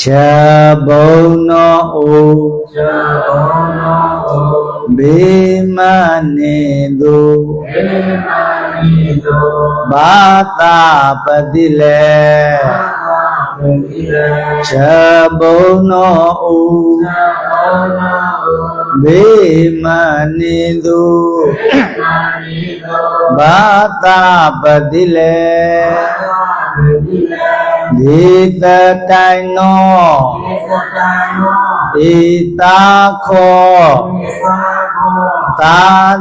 ချက်ဘုံတော်အိုချဘောနောဩဘေမနေသူေမနိတောဘာသာပတိလေသာဝေတိလေချက်ဘုံတော်အိုချဘောနောဩဘေမနေသူမနိတောဘာသာပတိလေသာဝေတိလေ ဒီတတိုင်နောသေစတံနောဧတာခောသေစာကောသာ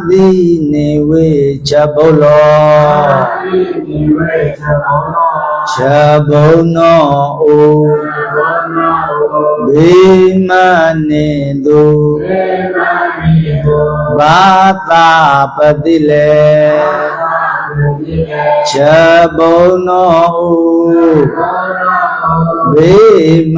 တိနေဝေချက်ဘုလောသာတိနိဝေချဘောနောချက်ဘုံနောအိုချဘောနောဩဘေမနေသူေမနိတောဘာသာပတိလေသာဝေတိလေ ချက်ဘုံနောအိုဘောနောဩဘေမ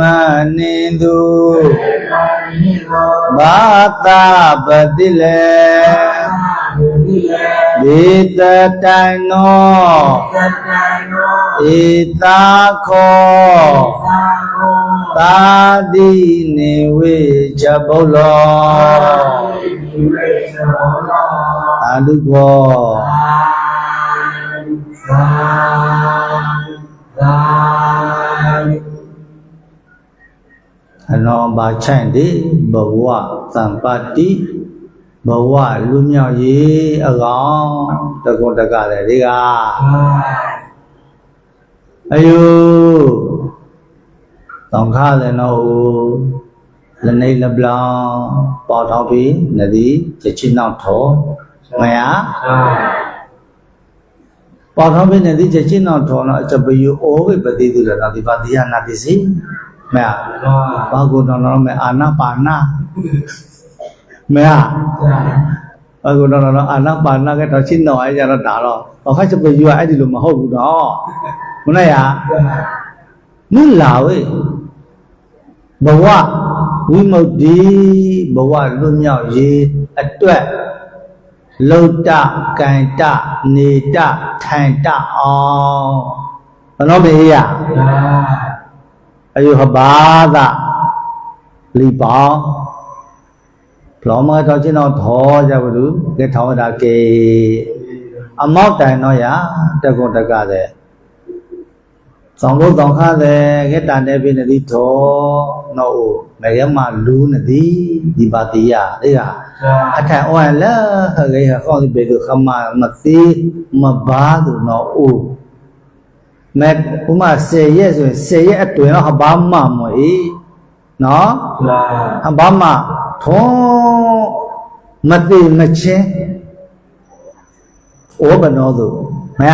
နေသူေမနိတောဘာသာပတိလေသာဝေတိလေဒေတတိုင်နောသတ္တနောဧတာခောသာကောသာတိနေဝေချက်ဘုလောဒီဝေသဘောနော အာလုဘောသာသာအနောဘာချိုင်တိဘဝသံပတ္တိဘဝလူမြောက်ရေးအကောင်တကုံတကလည်းဒီကအယုတောင်ခလည်းတော့လနေလပလောင်ပေါ်ထောက်ပြီးနဒီချစ်ချင်းနောက်ထောမယသာ ပေါ်ထောက်ပြီးနဒီချစ်ချင်းနောက်ထောတော့အချပယအိုးဝိပတိတုလည်းတော့ဒီပါတိယနာတိစီမယသာဘာကုတော်တော်မဲ့အာနာပါနာမဲဟာသာဘာကုတော်တော်အာနာပါနာကတော့ရှင်းတော့အဲကြတော့ဒါတော့ဘာခချက်ပြယူအဲ့ဒီလိုမဟုတ်ဘူးတော့မနဲ့ရနုလာဝေဘဝဝိမု ക്തി ဘဝလွတ်မြောက်ရေးအတွက် လုတ်တကန်တနေတထိုင်တအောင်ဘယ်တော့မေးရသာအယုဟဘာသလီပေါဘလောမတော်ချင်းတော်ထောကြဘူးလူကဲထောင်းတာကေအမောက်တိုင်တော့ရတကုံတကတဲ့ သောင်းလို့တောင်းခါတဲ့ကဲတန်တဲ့ပြနေသည်ထောနော်အိုမရမလူနေသည်ဒီပါတိယလေကအသာထအော်လာခရေခေါင်းဒီဘေဒခမမသိမဘာသူနော်အိုမဲ့ဥမာ10ရက်ဆိုရင်10ရက်အတွင်းတော့ဘာမှမွေနော်သာအဘာမှထုံးမသိမချင်းဩဘနောသူမရ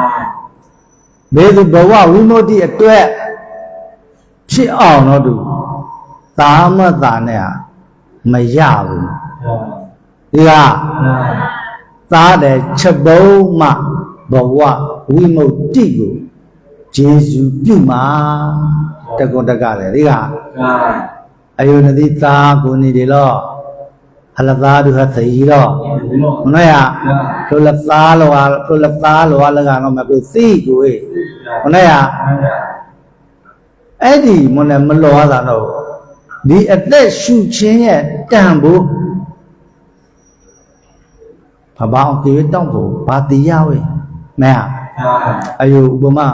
မသမတိယ သာ သာမသဩလမေ သာ သားလဲချက်ဘုံလမိတ်ဟသာရောခွေမဲလဲ အဲဒုနနေပါလိဟာဘေသူဘဝဝိမု ക്തി အတွက်ဖြစ်အောင်တော့သူသာမသာနဲ့ဟာမရဘူးဒီကသားတဲ့ချက်ဘုံမှဘဝဝိမု ക്തി ကိုဂျေဇုပြုမှာတကွန်တကလည်းဒီကအယုန်တိသာကိုနေတယ်လို့ ဟလသာသူဟာသိရောမနော်ရလိုလသားလောလိုလသားလောလကတော့မပြသိကိုေမနော်ရအဲ့ဒီမနဲ့မလောတာတော့ဒီအသက်ရှုခြင်းရဲ့တန်ဖို့ဘာဘာအောင်ပြေတောင်းဖို့ဘာတရားဝေမဲဟာအယုဥပမာ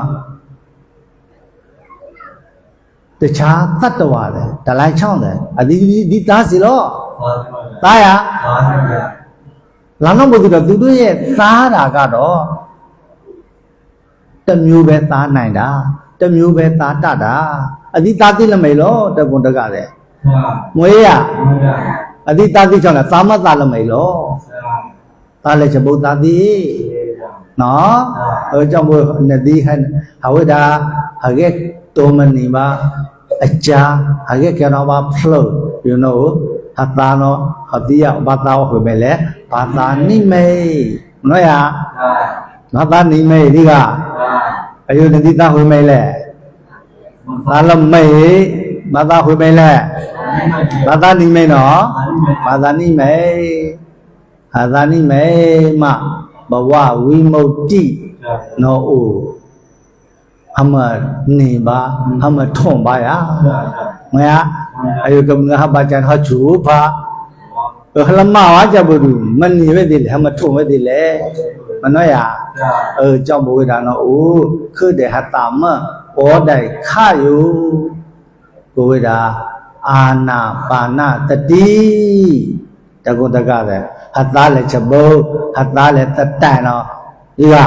တခြားတတ္တဝါတယ်တလိုက်ချောင်းတယ်အဒီဒီဒီသားစီလို့ သားရလာတော့ဘုသူတော့သူတို့ရဲ့သားတာကတော့တစ်မျိုးပဲသားနိုင်တာတစ်မျိုးပဲသားတတ်တာအဒီသားသိလမေလို့တကွန်တကလည်းမွေးရအဒီသားသိချောင်းလားသာမသားလမေလို့သားလည်းချက်ဘုတ်သားသိနော်အဲကြောင့်ဘုနဒီဟန်ဟဝဒဟာဂေ domani ba aja hage kana ba flow you know hatano hatia batao ko bele batani mei no ya batani mei ni ga ayo nti ta ho mei le balam mei bata ho mei le batani mei no batani mei hatani mei ma ဘဝဝိမု ക്തി နောဥအမနေပါအမထွန်ပါရ အယုကမငါဘာချန်ဟချူပါဟလမဝါကြဘူးမနေဝဲဒီလေအမထွန်ဝဲဒီလေမနောယာ ใช่ เออကြောင့်ဘဝဒါနောအိုคือเดหตามะဩဒိုင်ခယုဘဝဒါအာနာပါဏတတိတကုတကတဲ့ဟတ်သားလည်းချက်ဘုတ်ဟတ်သားလည်းတတန်တော့ဒီက ใช่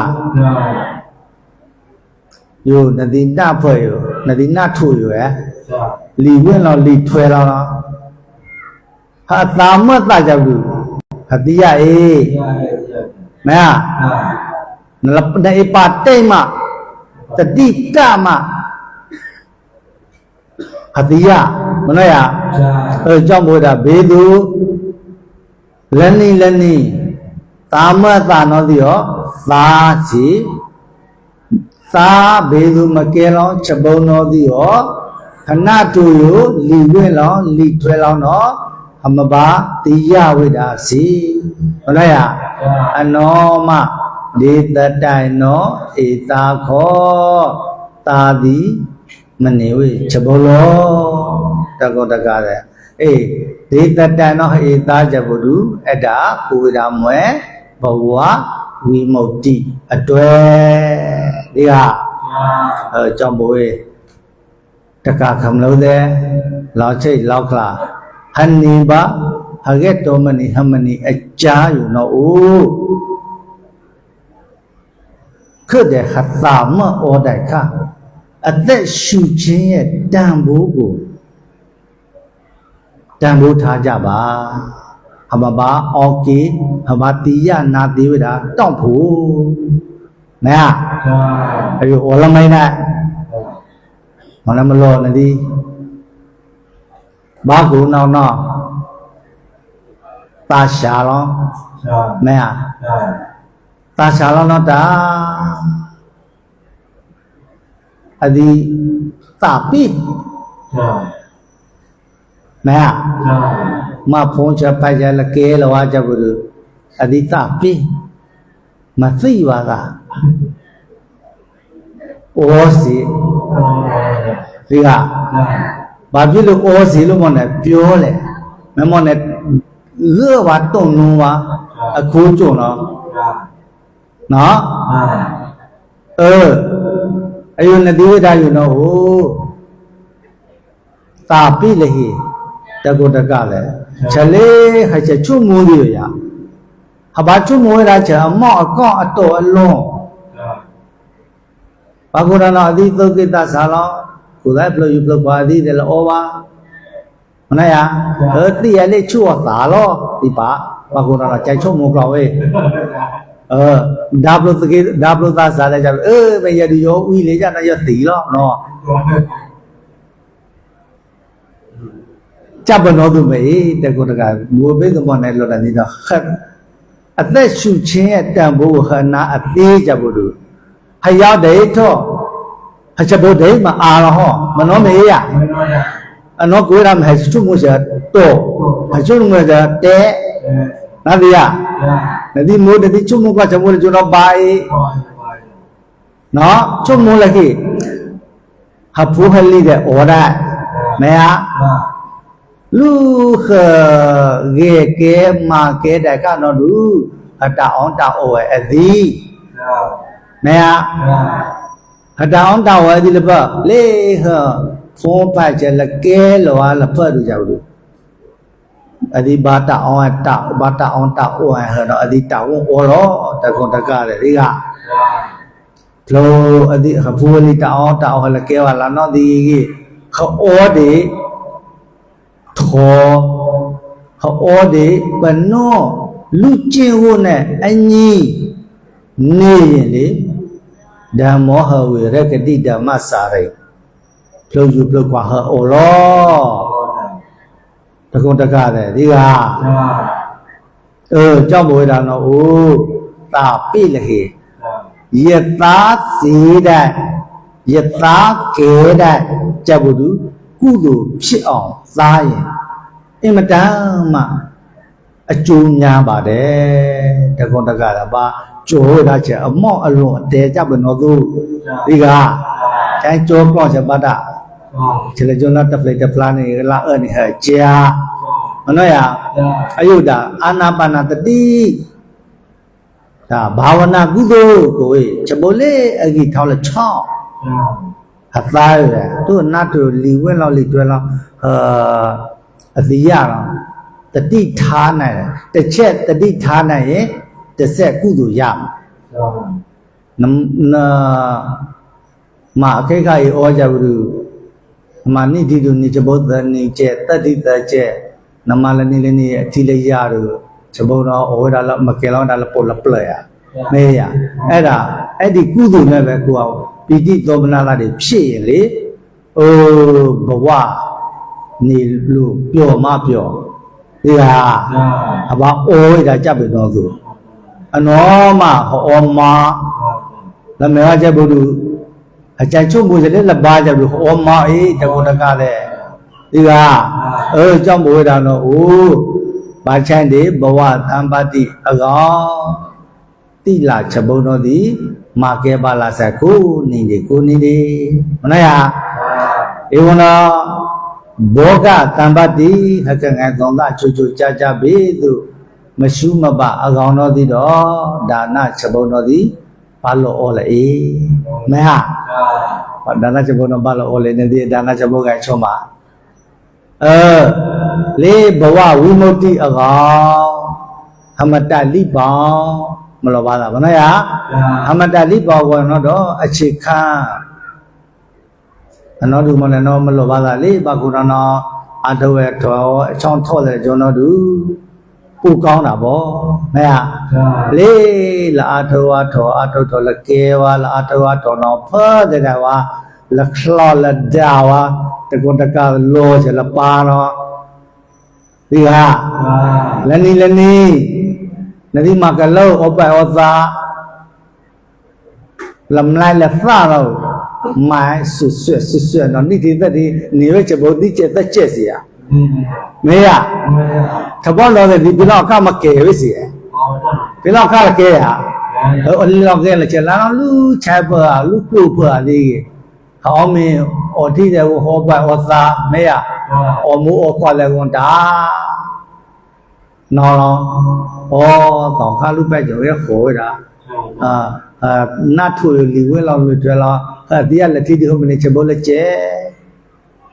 ယောနတိနဖွဲ့ယောနတိနထုယောရ ใช่ လီရင်တော့လီထွဲလာလားဟာတာမတ်တကြောက်ဘူးအတိယအေးမဲဟာနေပါတိတ်မတတိကမအတိယမနဲ့ရအဲကြောင့်ဘုရားဘေသူလန်နီလန်နီတာမတ်တာနော်သိရောသာချီသာဘေသူမကဲလောချက်ပုံတော်သိရော ခဏတူယလီဝင်လောင်းလီတွဲလောင်းတော့အမပါတိယဝိဒါစီဟုတ်လားရအနောမဒေတတိုင်နောဧတာခောတာတိမနေဝေချက်ဘောလောတကောတကားတဲ့အေးဒေတတန်နောဧတာချက်ဘုဒုအတ္တာကိုဝိဒါမွဲဘဝဝိမု ക്തി အတွဲဒီကအဲကြောင့်ဘိုးရဲ့ တကခမလို့တဲ့လောက်ချိတ်လောက်ခလာဟန်နီဘာအဂက်တော်မနီဟမနီအကြာอยู่နော်အိုးခတ်တဲ့ခတာမအော်တိုက်ခအသက်ရှူခြင်းရဲ့တန်ဖိုးကိုတန်ဖိုးထားကြပါအမဘာအော်ကေအမတီယနာတိဝဒတောင့်ဖို့မဲအယူအော်လမိုင်းနဲ့ မနမလောနဒီဘာကူနောင်နောတာရှာလော ใช่ မဲဟာ ใช่ တာရှာလောနောတာအဒီတာပိ ใช่ မဲဟာ ใช่ မဖုံးချပိုက်ကြလကဲလောကြဘူးအဒီတာပိမသိပါကဩစီ โอ้ ဒီက ใช่ ဘာဖြစ်လို့ဩစီလို့မနဲ့ပြောလဲမမောနဲ့လွတ်ပါတုံလုံးပါအခုကြုံတော့ ใช่ နော် ใช่ เออအယုနတိဝိဒယုနောဟိုတာပိလဟိတကုတကလည်းฉะလေဟချက်ချုံမိုးရရဟာဘာချုံမိုးရချာအမော့အကော့အတော်အလွန် ใช่ ဘာကုရဏအတိသုတ်ကိတသာလောကိုယ်တိုင်ဘလို့ယူဘလို့ပါအတိတယ်လောပါမနာရเออတိရလေချုံသာလောဒီပါဘာကုရဏကြိုက်ချုံမိုးကောက်ဝေး เออဒါဘလို့တကယ်ဒါဘလို့သာစားလိုက်ကြတယ်เออမရဒီရောဥလေကြတာရသီလောနော်ကြပ်ဘနောသူမေတကုတကဘူဘေသမနဲ့လော်လာနေတော့ခက်အသက်ရှူခြင်းရဲ့တန်ဖိုးကိုခနာအသေးကြဘူးတို့ ဟရောက်တယ်တော့ဟချက်ဘုဒ္ဓမအာရဟောမနောမေယ ไม่น้อยอ่ะ အနောကိုရမဟချုမှုစတော့ဟချုမှုစတဲ့ เออ နာတိယ ใช่ နတိမိုးတတိချုမှုကချက်မှုကျွန်တော်ပါအေး ปล่อยปล่อย နော်ချုံမိုးလည်းခိဟဖူးဟလိတဲ့ဩဒမဲဟာ ใช่ လူခရေကဲမာကဲတဲ့ကနော်လူအတအောင်တောအောအသီ ใ mẹ hả đau đau ở đi là vợ lê hờ phong phải chỉ là kê loa là vợ được giàu được ở đi ba ta on ta ba ta on ta ô hay hờ nó ở đi ta ô ô lo ta còn ta cả để đi cả lo ở đi hả vua đi ta on ta ô hay là kê hoa là nó đi gì họ ô đi thò họ ô đi bên nó lúc chơi hôn này anh nhi nghe vậy ဓမ္မောဟဝေရကတိဓမ္မစာရိ ဖြုတ်ယူဖြုတ်ကွာဟောလော ဘောတံ တကုံတကတဲ့ဒီက သာ เออကြောင့်ဘဝဒါနော်အိုးတာပိလဟေ သာ ယတာစီတဲ့ယတာကေတဲ့ကြက်ဘူးသူကုသိုလ်ဖြစ်အောင်စားရင်အင်မတန်မှအကျိုးများပါတယ်တကုံတကတာပါ ကြိုးရချက်အမော့အလွန်အတဲကြဘနော်သူဒီကကျိုင်းကြောကောချက်ပါတာသာခြေလကျွန်းလာတက်ပလက်တက်ပလာနေလာအဲ့နေဟဲ့ကြာမနော်ရသာအယုဒ္ဓအာနာပါနာတတိဒါဘာဝနာကုသိုလ်ကိုဝေချပိုလေအကြီးထောက်လက်ချောင်းသာအသားရယ်သူ့နတ်တို့လီဝင်းလောက်လီတွဲလောက်အာအတိရတော့တတိထားနိုင်တယ်တစ်ချက်တတိထားနိုင်ရင် တစ်ဆက်ကုသိုလ်ရမှာသာနမနာမအခိခရေဩကြဘူးမနိတိတုနိချဘောတနိကျက်တတိတကျက်နမလနိလနိအတိလရတို့ချဘောတော့ဩဝဒလမကေလောဒါလပေါ်လပလရမေးရအဲ့ဒါအဲ့ဒီကုသိုလ်နဲ့ပဲကိုအောင်ပိဋိသောမနာလာတွေဖြစ်ရင်လေအိုးဘဝနေလို့ပျော်မပျော်ဒီဟာသာအဘအိုးရတာကြပ်ပြီတော့သူ အနောမဟောမလမေဝချက်ဘုဒ္ဓအကြိုက်ချုပ်မှုစတဲ့လပါကြဘူးဟောမအေးတကုတကတဲ့ဒီကအဲကြောင့်ဘဝဒါတော့အိုးဘာချမ်းဒီဘဝသံပါတိအကောင်တိလာချက်ဘုံတော်သည်မာကေပါလာဆက်ကိုနေဒီကိုနေဒီမနာယဧဝနာဘောဂသံပါတိဟကငယ်သောတာချွချွကြကြပေသူ မရှုမပအကောင်တော်သည်တော့ဒါနချက်ဘုံတော်သည်ဘာလို့ဩလဲအေးမဲဟာသာဒါနချက်ဘုံတော်ဘာလို့ဩလဲနေဒီဒါနချက်ဘုံကချုံးပါအဲလေးဘဝဝိမု ക്തി အကောင်အမတလိပောင်မလောပါလားဗနာယသာအမတလိပောင်ကောနော်တော့အခြေခံအနောဒုမလည်းတော့မလောပါလားလေဘကုရနောအထောဝဲတော်အချောင်းထော့တယ်ကျွန်တော်တို့ ပူကောင်းတာဗောမဲဟာသာလေလာအထောဝါထောအထောထောလကေဝါလာအထောဝါထောနောဖတဲ့ကဝါလခလောလဒါဝါတကွန်တကလောချလပါနောဒီဟာသာလနီလနီနဒီမကလောအပဩသာလမ်လိုက်လဖာရောမိုင်ဆွဆွဆွဆွနော်နိတိသက်ဒီနေရချဘောတိချက်သက်ချက်စီယာဒီ မေရမေသဘောလောတဲ့ဒီဘလောက်ကမကဲဝစီရဘောတံဘလောက်ကလကဲဟာသာဟိုအလောက်ကဲလေချလာလူချာပါလူပုပါလေးဟောမင်းအော်တိတဲ့ဟောပါဩသာမေရသာအော်မူအော်ခွာလေကွန်တာနော်ဩတော့ခါလူပဲကြော်ရခေါ်တာအာအာနတ်ထူလီဝဲလောက်လွတ်ကြလားဟာဒီကလက်တိဒီဟုတ်မနေချဘောလက်ကျဲ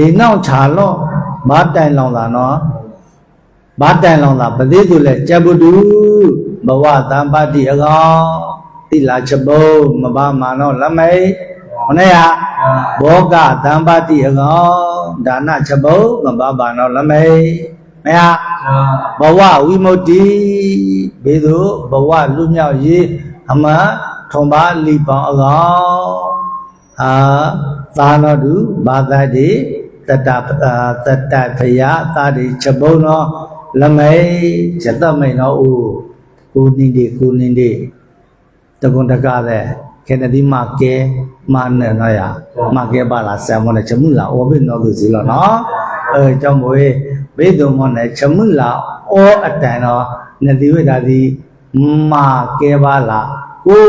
ပါပစ္စုလပြဗုဒ္ဓနှစ်ထေမမဘောဘာထောတဖြောင်းနိနာလနာမန္တယနောဟုအချွန်တာရှင်ဘာထောတကကမ္လောတဲ့လောက်ချိတ်လောက်ခလာအနိုင်လဒီနောက်ချာလောဘာတိုင်လောင်တာနော်ဘာတိုင်လောင်တာပတိသူလဲကြဗုဒ္ဓဘဝတံပါတိအကောင်တိလာချက်ဘုံမဘာမာနောလမိတ်ဟောနေရသာဘောဂသံပါတိအကောင်ဒါနချက်ဘုံမဘာဘာနောလမိတ်မယသာဘဝဝိမု ക്തി ဘေသူဘဝလူမြောက်ရေးအမထုံပါလိပောင်အကောင်အာသာနောတုဘာသာတိ တတအာတတဖယသာတိချက်ဘုံနောလမိတ်ချက်တမိန်နောဥကိုနိတိကိုနိတိတကွန်တကလည်းခေနဒီမကဲမနဲ့နော်ရမကဲပါလားဆံမနဲ့ချမှုလားဩဘိနောသူစီလောနော်အဲကြောင့်မို့ဘေဒုံမနဲ့ချမှုလားဩအတန်တော့နတိဝိဒါတိမကဲပါလားကို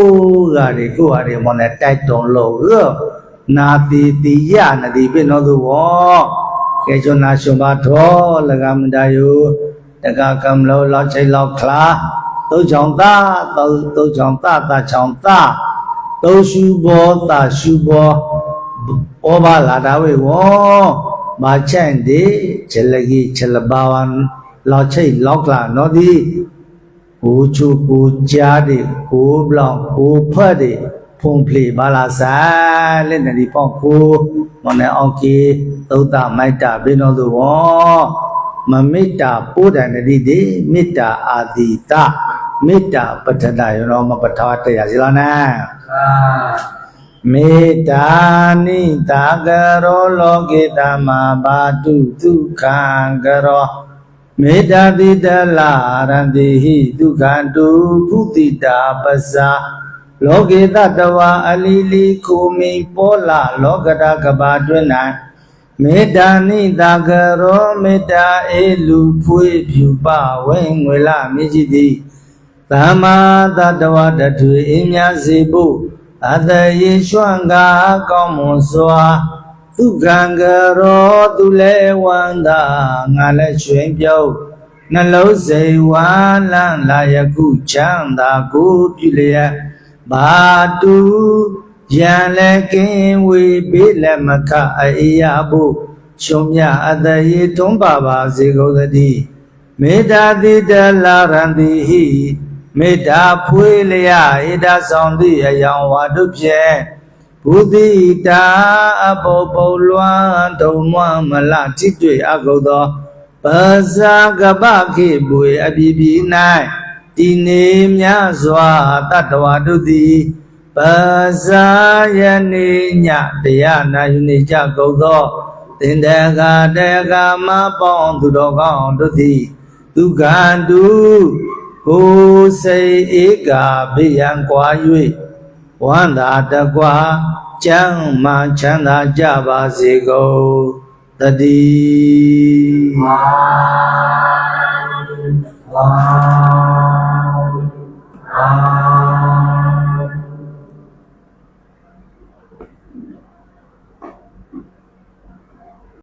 ကတွေကိုဟာတွေမနဲ့တိုက်တုံလို့ရော နာတိတိယနတိဘိနောသူဝောကဲကျွန်နာရှင်ပါထောလကမန္တယုတကကံလောလောက်ချိတ်လောက်ခလာသုံးချောင်းသားသုံးသုံးချောင်းသားသားချောင်းသားသုံးရှုဘောသားရှုဘောဘဩဘာလာတာဝေဝေါမာချန့်ဒီချလကြီးချလဘာဝံလောက်ချိတ်လောက်ကလာနော်ဒီကိုချူကိုကြားဒီကိုဘလောင်ကိုဖတ်ဒီ ဖုန်ဖလီဘာလာဆိုင်လက်နေဒီပေါ့ကိုမနေအောင်ကီသုဒ္ဓမိုက်တာဘင်းတော်သူဝေါမမေတ္တာပိုးတယ်နတိဒီမေတ္တာအာတိတမေတ္တာပဋ္ဌနာယောမပဋ္ဌာတရားစီလားနာသာမေတ္တာနိတာကရောလောကိတမဘာတုဒုက္ခံကရောမေတ္တာတိတလာရန္တိဟိဒုက္ခတုဘုတိတာပဇာ လောကေတတဝအလီလီခုမိပောလာလောကတာကဘာတွင်၌မေတ္တာနိတာကရောမေတ္တာအေလူဖွေးဖြူပဝဲငွေလာမြည်ကြည်သည်သမ္မာတတ္တဝတထွေအင်းများစေဖို့အတယေရွှံကားကောင်းမွန်စွာသူကံကရောသူလဲဝန္တာငါလည်းရွှင်ပြုတ်နှလုံးစိတ်ဝမ်းလန်းလာယခုချမ်းသာကိုပြုလျက် ဘာတူရန်လည်းကင်းဝေဘေးလည်းမခအေးရဖို့ချုံမြအတယေထုံးပါပါစေကုန်သတည်းမေတ္တာတိတလာရန္တိဟိမေတ္တာဖွေးလျဣဒဆောင်သည့်အယောင်ဝါတို့ဖြင့်ဘုဒိတာအဘောပုလွမ်းတုံမွမ်းမလတိတွေ့အကုသောပဇာကပခေပွေအပြည့်ပြည့်၌ ဒီနေမြစွာတတ္တဝါတို့သည်ပဇာယနေညတရားနာယူနေကြကုန်သောသင်္တကတေကမပေါင်းသူတော်ကောင်းတို့သည်ဒုက္ခတုကိုယ်စိတ်ဧကဘေးရန်ကွာ၍ဝန္တာတကွာကျမ်းမှချမ်းသာကြပါစေကုန်တတိသာ